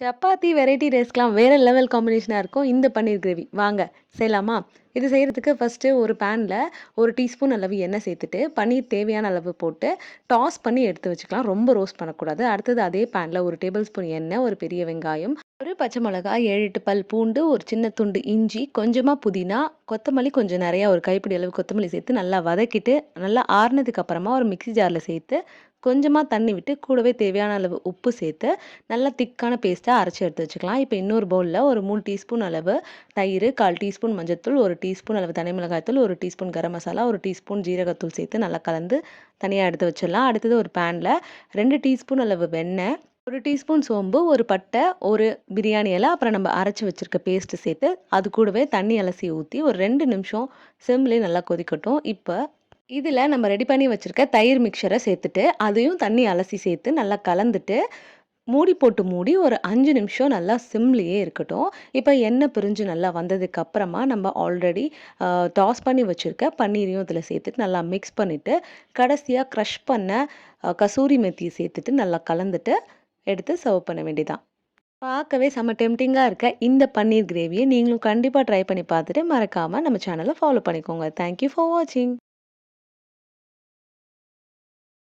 Chapati variety ரைஸ்க்கெலாம் வேறு level காம்பினேஷனாக இருக்கும் இந்த பன்னீர் கிரேவி. வாங்க செய்யலாமா? இது செய்கிறதுக்கு ஃபர்ஸ்ட்டு ஒரு பேனில் ஒரு டீஸ்பூன் அளவு எண்ணெய் சேர்த்துட்டு, பன்னீர் தேவையான அளவு போட்டு டாஸ் பண்ணி எடுத்து வச்சுக்கலாம். ரொம்ப ரோஸ்ட் பண்ணக்கூடாது. அடுத்தது அதே பேனில் ஒரு டேபிள் ஸ்பூன் எண்ணெய், ஒரு பெரிய வெங்காயம், ஒரு பச்சை மிளகாய், 7, 8 பல் பூண்டு, ஒரு சின்ன துண்டு இஞ்சி, கொஞ்சமாக புதினா, கொத்தமல்லி கொஞ்சம் நிறையா ஒரு கைப்பிடி அளவு கொத்தமல்லி சேர்த்து நல்லா வதக்கிட்டு, நல்லா ஆறுனதுக்கு அப்புறமா ஒரு மிக்சி ஜாரில் சேர்த்து, கொஞ்சமாக தண்ணி விட்டு கூடவே தேவையான அளவு உப்பு சேர்த்து, நல்லா திக்கான பேஸ்ட்டாக அரைச்சி எடுத்து வச்சுக்கலாம். இப்போ இன்னொரு பவுலில் ஒரு மூணு டீஸ்பூன் அளவு தயிர் கால் டீஸ்பூன் மஞ்சள்தூள், 1 டீஸ்பூன் அளவு தனி மிளகாய்த்தூள் ஒரு டீஸ்பூன் கரம் மசாலா, ஒரு டீஸ்பூன் ஜீரகத்தூள் சேர்த்து நல்லா கலந்து தனியாக எடுத்து வச்சிடலாம். அடுத்தது ஒரு பேனில் ரெண்டு டீஸ்பூன் அளவு வெண்ணெய், ஒரு டீஸ்பூன் சோம்பு, ஒரு பட்டை, ஒரு பிரியாணி இலை, அப்புறம் நம்ம அரைச்சி வச்சிருக்க பேஸ்ட்டு சேர்த்து, அது கூடவே தண்ணி அலசி ஊற்றி ஒரு ரெண்டு நிமிஷம் சிம்லேயே நல்லா கொதிக்கட்டும். இப்போ இதில் நம்ம ரெடி பண்ணி வச்சுருக்க தயிர் மிக்சரை சேர்த்துட்டு, அதையும் தண்ணி அலசி சேர்த்து நல்லா கலந்துட்டு, மூடி போட்டு மூடி ஒரு அஞ்சு நிமிஷம் நல்லா சிம்லேயே இருக்கட்டும். இப்போ எண்ணெய் பிரிஞ்சு நல்லா வந்ததுக்கு அப்புறமா, நம்ம ஆல்ரெடி டாஸ் பண்ணி வச்சுருக்க பன்னீரையும் இதில் சேர்த்துட்டு நல்லா மிக்ஸ் பண்ணிவிட்டு கடைசியாக க்ரஷ் பண்ண கசூரி மெத்தியை சேர்த்துட்டு நல்லா கலந்துட்டு, எடுத்து சர்வ் பண்ண வேண்டியதான். பார்க்கவே செம்ம டெம்டிங்காக இருக்க இந்த பன்னீர் கிரேவியை நீங்களும் கண்டிப்பாக ட்ரை பண்ணி பார்த்துட்டு, மறக்காமல் நம்ம சேனலை ஃபாலோ பண்ணிக்கோங்க. தேங்க் யூ ஃபார் வாட்சிங்.